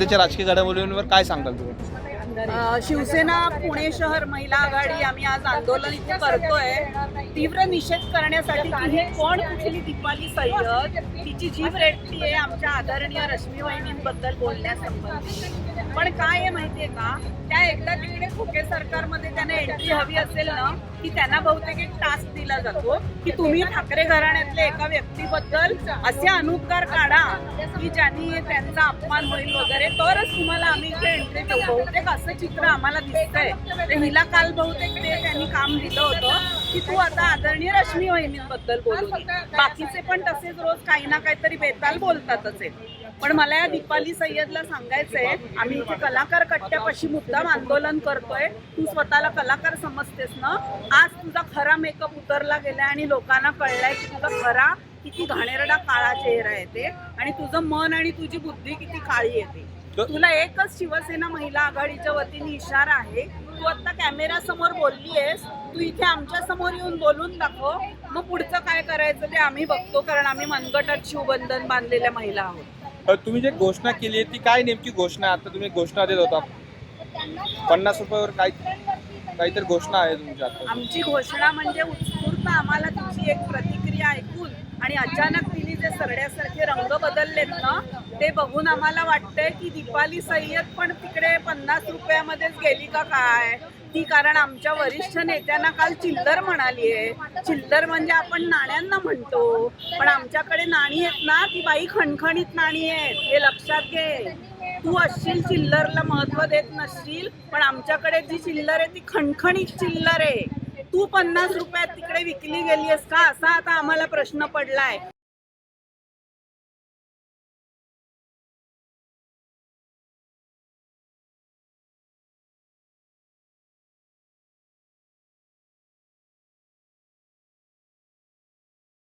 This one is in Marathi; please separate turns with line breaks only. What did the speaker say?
सध्याच्या राजकीय घडामोडींवर काय सांगाल तुम्ही?
शिवसेना पुणे शहर महिला आघाडी आम्ही आज आंदोलन इथे करतोय. तीव्र निषेध करण्यासाठी की हे कोण कुठली दीपाली सय्यद तिची जीव रेटती आहे आमच्या आदरणीय रश्मी वहिनींबद्दल बोलण्यासंबंधी. पण काय आहे माहितीये का? त्या एकदा तिकडे खोके सरकारमध्ये त्यांना एंट्री हवी असेल ना की त्यांना बहुतेक एक टास्क दिला जातो की तुम्ही ठाकरे घराण्यातल्या एका व्यक्तीबद्दल असे अनुपकार काढा की ज्यांनी त्यांचा अपमान होईल वगैरे. तरच तुम्हाला आम्ही इथे एंट्री देऊ. बहुतेक असं चित्र आम्हाला दिसतंय. हिला काल बहुतेक ते त्यांनी काम दिलं होतं. की तू आता आदरणीय रश्मी वहिनींबद्दल बोलू नये. बाकीचे पण तसेच रोज काही ना काहीतरी बेताल बोलतातच आहे पण मला या दीपाली सय्यदला सांगायचंय आम्ही इथे कलाकार कट्ट्यापाशी मुद्दाम आंदोलन करतोय. तू स्वतःला कलाकार समजतेस ना? आज तुझा खरा मेकअप उतरला गेलाय आणि लोकांना कळलंय की तुझा खरा किती घाणेरडा काळा चेहरा येते आणि तुझं मन आणि तुझी बुद्धी किती काळी येते. तुला एकच शिवसेना महिला आघाडीच्या वतीने इशारा आहे तू आता कॅमेरा समोर बोललीयस तू इथे आमच्यासमोर येऊन बोलून दाखव. मग पुढचं काय करायचं ते आम्ही बघतो कारण आम्ही मनगटात शिवबंधन बांधलेल्या महिला आहोत.
तुम्ही जे घोषणा केली आहे ती काय नेमकी घोषणा आता तुम्ही घोषणा देत होता. पन्नास रुपयावर काय काहीतरी घोषणा आहे तुमच्या
आमची घोषणा म्हणजे उत्स्फूर्त आम्हाला तिची एक प्रतिक्रिया ऐकून आणि अचानक तिने जे सरड्यासारखे रंग बदललेत ना ते बघून आम्हाला वाटतंय की दीपाली सय्यद पण तिकडे पन्नास रुपयामध्येच गेली का काय? ती कारण आमच्या वरिष्ठ नेत्यांना काल चिल्लर म्हणाली आहे चिल्लर म्हणजे आपण नाण्यांना म्हणतो. पण आमच्याकडे नाणी आहेत ना ती बाई खणखणीत नाणी आहेत हे लक्षात घे. तू असशील चिल्लरला महत्त्व देत नसशील पण आमच्याकडे जी चिल्लर आहे ती खणखणीत चिल्लर आहे. तू पन्नास रुपयात तिकडे विकली गेली आहेस का? असा आता आम्हाला प्रश्न पडलाय.